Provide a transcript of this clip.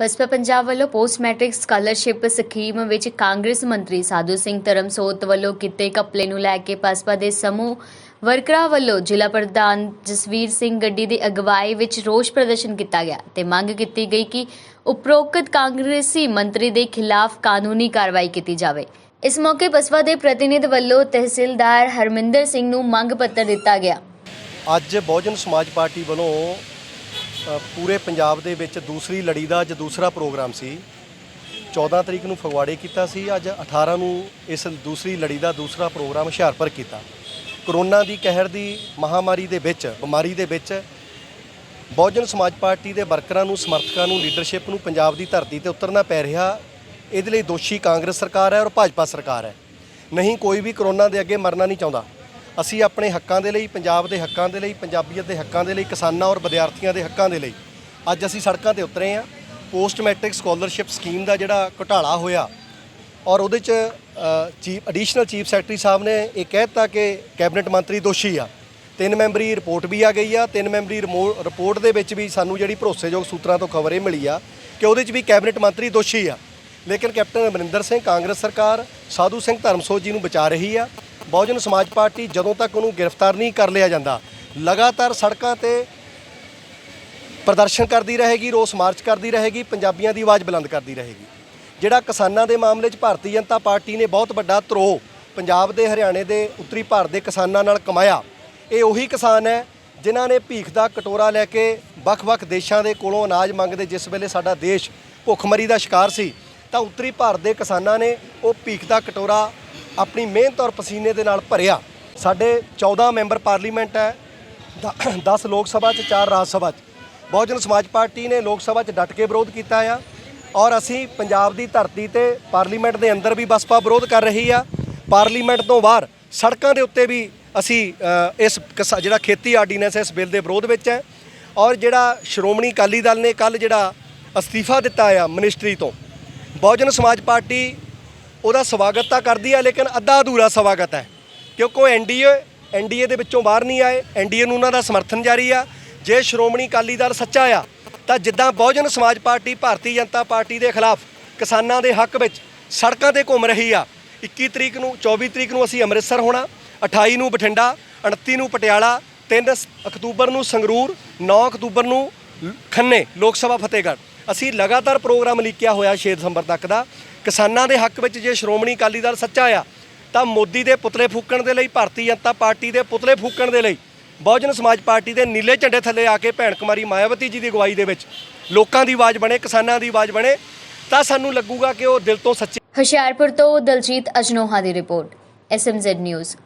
ਬਸਪਾ ਪੰਜਾਬ ਵੱਲੋਂ post matric scholarship scheme ਵਿੱਚ ਕਾਂਗਰਸ ਮੰਤਰੀ ਸਾਧੂ ਸਿੰਘ ਧਰਮਸੋਤ ਵੱਲੋਂ ਕੀਤੇ ਘਪਲੇ ਨੂੰ ਲੈ ਕੇ ਬਸਪਾ ਦੇ ਸਮੂਹ ਵਰਕਰਾਂ ਵੱਲੋਂ ਜ਼ਿਲ੍ਹਾ ਪ੍ਰਧਾਨ ਜਸਵੀਰ ਸਿੰਘ ਗੱਡੀ ਦੀ ਅਗਵਾਈ ਵਿੱਚ ਰੋਸ ਪ੍ਰਦਰਸ਼ਨ ਕੀਤਾ ਗਿਆ ਤੇ ਮੰਗ ਕੀਤੀ ਗਈ ਕਿ ਉਪਰੋਕਤ ਕਾਂਗਰਸੀ ਮੰਤਰੀ ਦੇ ਖਿਲਾਫ ਕਾਨੂੰਨੀ ਕਾਰਵਾਈ ਕੀਤੀ ਜਾਵੇ। ਇਸ ਮੌਕੇ ਬਸਪਾ ਦੇ ਪ੍ਰਤੀਨਿਧ ਵੱਲੋਂ ਤਹਿਸੀਲਦਾਰ ਹਰਮਿੰਦਰ ਸਿੰਘ ਨੂੰ ਮੰਗ ਪੱਤਰ ਦਿੱਤਾ ਗਿਆ। ਅੱਜ ਬਹੁਜਨ ਸਮਾਜ ਪਾਰਟੀ ਵੱਲੋਂ ਪੂਰੇ ਪੰਜਾਬ ਦੇ ਵਿੱਚ ਦੂਸਰੀ ਲੜੀ ਦਾ ਅੱਜ ਦੂਸਰਾ ਪ੍ਰੋਗਰਾਮ ਸੀ। 14 ਤਰੀਕ ਨੂੰ ਫਗਵਾੜੇ ਕੀਤਾ ਸੀ, ਅੱਜ 18 ਨੂੰ ਇਸ ਦੂਸਰੀ ਲੜੀ ਦਾ ਦੂਸਰਾ ਪ੍ਰੋਗਰਾਮ ਹੁਸ਼ਿਆਰਪੁਰ ਕੀਤਾ। ਕਰੋਨਾ ਦੀ ਕਹਿਰ ਦੀ ਮਹਾਮਾਰੀ ਦੇ ਵਿੱਚ, ਬਿਮਾਰੀ ਦੇ ਵਿੱਚ ਬਹੁਜਨ ਸਮਾਜ ਪਾਰਟੀ ਦੇ ਵਰਕਰਾਂ ਨੂੰ, ਸਮਰਥਕਾਂ ਨੂੰ, ਲੀਡਰਸ਼ਿਪ ਨੂੰ ਪੰਜਾਬ ਦੀ ਧਰਤੀ ਤੇ ਉਤਰਨਾ ਪੈ ਰਿਹਾ। ਇਹਦੇ ਲਈ ਦੋਸ਼ੀ ਕਾਂਗਰਸ ਸਰਕਾਰ ਹੈ ਔਰ ਭਾਜਪਾ ਸਰਕਾਰ ਹੈ। ਨਹੀਂ ਕੋਈ ਵੀ ਕਰੋਨਾ ਦੇ ਅੱਗੇ ਮਰਨਾ ਨਹੀਂ ਚਾਹੁੰਦਾ। ਅਸੀਂ ਆਪਣੇ ਹੱਕਾਂ ਦੇ ਲਈ, ਪੰਜਾਬ ਦੇ ਹੱਕਾਂ ਦੇ ਲਈ, ਪੰਜਾਬੀਅਤ ਦੇ ਹੱਕਾਂ ਦੇ ਲਈ, ਕਿਸਾਨਾਂ ਔਰ ਵਿਦਿਆਰਥੀਆਂ ਦੇ ਹੱਕਾਂ ਦੇ ਲਈ ਅੱਜ ਅਸੀਂ ਸੜਕਾਂ ਤੇ ਉਤਰੇ ਹਾਂ। ਪੋਸਟ ਮੈਟ੍ਰਿਕ ਸਕਾਲਰਸ਼ਿਪ ਸਕੀਮ ਦਾ ਜਿਹੜਾ ਘੁਟਾਲਾ ਹੋਇਆ ਔਰ ਉਹਦੇ ਚ ਚੀਫ ਐਡੀਸ਼ਨਲ ਚੀਫ ਸੈਕਟਰੀ ਸਾਹਿਬ ਨੇ ਇਹ ਕਹਿ ਦਿੱਤਾ ਕਿ ਕੈਬਨਿਟ ਮੰਤਰੀ ਦੋਸ਼ੀ ਆ। ਤਿੰਨ ਮੈਂਬਰੀ ਰਿਪੋਰਟ ਵੀ ਆ ਗਈ ਆ। ਤਿੰਨ ਮੈਂਬਰੀ ਰਿਮੋ- ਰਿਪੋਰਟ ਦੇ ਵਿੱਚ ਵੀ ਸਾਨੂੰ ਜਿਹੜੀ ਭਰੋਸੇਯੋਗ ਸੂਤਰਾਂ ਤੋਂ ਖਬਰ ਇਹ ਮਿਲੀ ਆ ਕਿ ਉਹਦੇ ਚ ਵੀ ਕੈਬਨਿਟ ਮੰਤਰੀ ਦੋਸ਼ੀ ਆ। ਲੇਕਿਨ ਕੈਪਟਨ ਅਮਰਿੰਦਰ ਸਿੰਘ, ਕਾਂਗਰਸ ਸਰਕਾਰ, ਸਾਧੂ ਸਿੰਘ ਧਰਮਸੋਤ ਜੀ ਨੂੰ ਬਚਾ ਰਹੀ ਆ। ਬਹੁਜਨ ਸਮਾਜ ਪਾਰਟੀ ਜਦੋਂ ਤੱਕ ਉਹਨੂੰ ਗ੍ਰਿਫਤਾਰ ਨਹੀਂ ਕਰ ਲਿਆ ਜਾਂਦਾ, ਲਗਾਤਾਰ ਸੜਕਾਂ ਤੇ ਪ੍ਰਦਰਸ਼ਨ ਕਰਦੀ ਰਹੇਗੀ, ਰੋਸ ਮਾਰਚ ਕਰਦੀ ਰਹੇਗੀ, ਪੰਜਾਬੀਆਂ ਦੀ ਆਵਾਜ਼ ਬੁਲੰਦ ਕਰਦੀ ਰਹੇਗੀ। ਜਿਹੜਾ ਕਿਸਾਨਾਂ ਦੇ ਮਾਮਲੇ 'ਚ ਭਾਰਤੀ ਜਨਤਾ ਪਾਰਟੀ ਨੇ ਬਹੁਤ ਵੱਡਾ ਧਰੋਹ ਪੰਜਾਬ ਦੇ, ਹਰਿਆਣੇ ਦੇ, ਉੱਤਰੀ ਭਾਰਤ ਦੇ ਕਿਸਾਨਾਂ ਨਾਲ ਕਮਾਇਆ। ਇਹ ਉਹੀ ਕਿਸਾਨ ਹੈ ਜਿਨ੍ਹਾਂ ਨੇ ਭੀਖ ਦਾ ਕਟੋਰਾ ਲੈ ਕੇ ਵੱਖ-ਵੱਖ ਦੇਸ਼ਾਂ ਦੇ ਕੋਲੋਂ ਅਨਾਜ ਮੰਗਦੇ ਜਿਸ ਵੇਲੇ ਸਾਡਾ ਦੇਸ਼ ਭੁੱਖਮਰੀ ਦਾ ਸ਼ਿਕਾਰ ਸੀ, ਤਾਂ ਉੱਤਰੀ ਭਾਰਤ ਦੇ ਕਿਸਾਨਾਂ ਨੇ ਉਹ ਭੀਖ ਦਾ ਕਟੋਰਾ ਆਪਣੀ ਮਿਹਨਤ ਔਰ ਪਸੀਨੇ ਦੇ ਨਾਲ ਭਰਿਆ। ਸਾਡੇ 14 ਮੈਂਬਰ ਪਾਰਲੀਮੈਂਟ ਹੈ 10 ਲੋਕ ਸਭਾ 'ਚ 4 ਰਾਜ ਸਭਾ 'ਚ। ਬਹੁਜਨ ਸਮਾਜ ਪਾਰਟੀ ਨੇ ਲੋਕ ਸਭਾ 'ਚ ਡਟ ਕੇ ਵਿਰੋਧ ਕੀਤਾ ਆ ਔਰ ਅਸੀਂ ਪੰਜਾਬ ਦੀ ਧਰਤੀ ਤੇ ਪਾਰਲੀਮੈਂਟ ਦੇ ਅੰਦਰ ਵੀ ਬਸਪਾ ਵਿਰੋਧ ਕਰ ਰਹੀ ਆ। ਪਾਰਲੀਮੈਂਟ ਤੋਂ ਬਾਹਰ ਸੜਕਾਂ ਦੇ ਉੱਤੇ ਵੀ ਅਸੀਂ ਇਸ ਕਿਸਾ- ਜਿਹੜਾ ਖੇਤੀ ਆਰਡੀਨੈਂਸ ਹੈ, ਇਸ ਬਿੱਲ ਦੇ ਵਿਰੋਧ ਵਿੱਚ ਹੈ। ਔਰ ਜਿਹੜਾ ਸ਼੍ਰੋਮਣੀ ਅਕਾਲੀ ਦਲ ਨੇ ਕੱਲ ਜਿਹੜਾ ਅਸਤੀਫਾ ਦਿੱਤਾ ਆ, ਮਿਨਿਸਟਰੀ ਤੋਂ। ਬਹੁਜਨ ਸਮਾਜ ਪਾਰਟੀ ਉਹਦਾ ਸਵਾਗਤ ਤਾਂ ਕਰਦੀ ਹੈ ਲੇਕਿਨ ਅੱਧਾ ਅਧੂਰਾ ਸਵਾਗਤ ਹੈ। ਕਿਉਂਕਿ ਉਹ ਐਨਡੀਏ ਐਨਡੀਏ ਦੇ ਵਿੱਚੋਂ ਬਾਹਰ ਨਹੀਂ ਆਏ ਐਨਡੀਏ ਨੂੰ ਉਹਨਾਂ ਦਾ ਸਮਰਥਨ ਜਾਰੀ ਆ। ਜੇ ਸ਼੍ਰੋਮਣੀ ਅਕਾਲੀ ਦਲ ਸੱਚਾ ਆ, ਤਾਂ ਜਿੱਦਾਂ ਬਹੁਜਨ ਸਮਾਜ ਪਾਰਟੀ, ਭਾਰਤੀ ਜਨਤਾ ਪਾਰਟੀ ਦੇ ਖਿਲਾਫ ਕਿਸਾਨਾਂ ਦੇ ਹੱਕ ਵਿੱਚ ਸੜਕਾਂ ਤੇ ਘੁੰਮ ਰਹੀ ਆ। 21 ਤਰੀਕ ਨੂੰ 24 ਤਰੀਕ ਨੂੰ ਅਸੀਂ ਅੰਮ੍ਰਿਤਸਰ ਹੋਣਾ 28 ਨੂੰ ਬਠਿੰਡਾ 29 ਨੂੰ ਪਟਿਆਲਾ 3 ਅਕਤੂਬਰ ਨੂੰ ਸੰਗਰੂਰ 9 ਅਕਤੂਬਰ ਨੂੰ ਖੰਨੇ, ਲੋਕ ਸਭਾ ਫਤਿਹਗੜ੍ਹ। ਅਸੀਂ ਲਗਾਤਾਰ ਪ੍ਰੋਗਰਾਮ ਲਿਖਿਆ ਹੋਇਆ 6 ਦਸੰਬਰ ਤੱਕ ਦਾ। ਕਿਸਾਨਾਂ ਦੇ ਹੱਕ ਵਿੱਚ ਜੇ ਸ਼੍ਰੋਮਣੀ ਅਕਾਲੀ ਦਲ ਸੱਚਾ ਆ, ਤਾਂ ਮੋਦੀ ਦੇ ਪੁਤਲੇ ਫੂਕਣ ਦੇ ਲਈ, ਭਾਰਤੀ ਜਨਤਾ ਪਾਰਟੀ ਦੇ ਪੁਤਲੇ ਫੂਕਣ ਦੇ ਲਈ, ਬਹੁਜਨ ਸਮਾਜ ਪਾਰਟੀ ਦੇ ਨੀਲੇ ਝੰਡੇ ਥੱਲੇ ਆ ਕੇ ਭੈਣ ਕੁਮਾਰੀ ਮਾਇਆਵਤੀ ਜੀ ਦੀ ਅਗਵਾਈ ਦੇ ਵਿੱਚ ਲੋਕਾਂ ਦੀ ਆਵਾਜ਼ ਬਣੇ, ਕਿਸਾਨਾਂ ਦੀ ਆਵਾਜ਼ ਬਣੇ, ਤਾਂ ਸਾਨੂੰ ਲੱਗੂਗਾ ਕਿ ਉਹ ਦਿਲ ਤੋਂ ਸੱਚੇ ਹੁਸ਼ਿਆਰਪੁਰ ਤੋਂ ਦਲਜੀਤ ਅਜਨੋਹਾ ਦੀ ਰਿਪੋਰਟ ਐਸਐਮਜ਼ੈਡ ਨਿਊਜ਼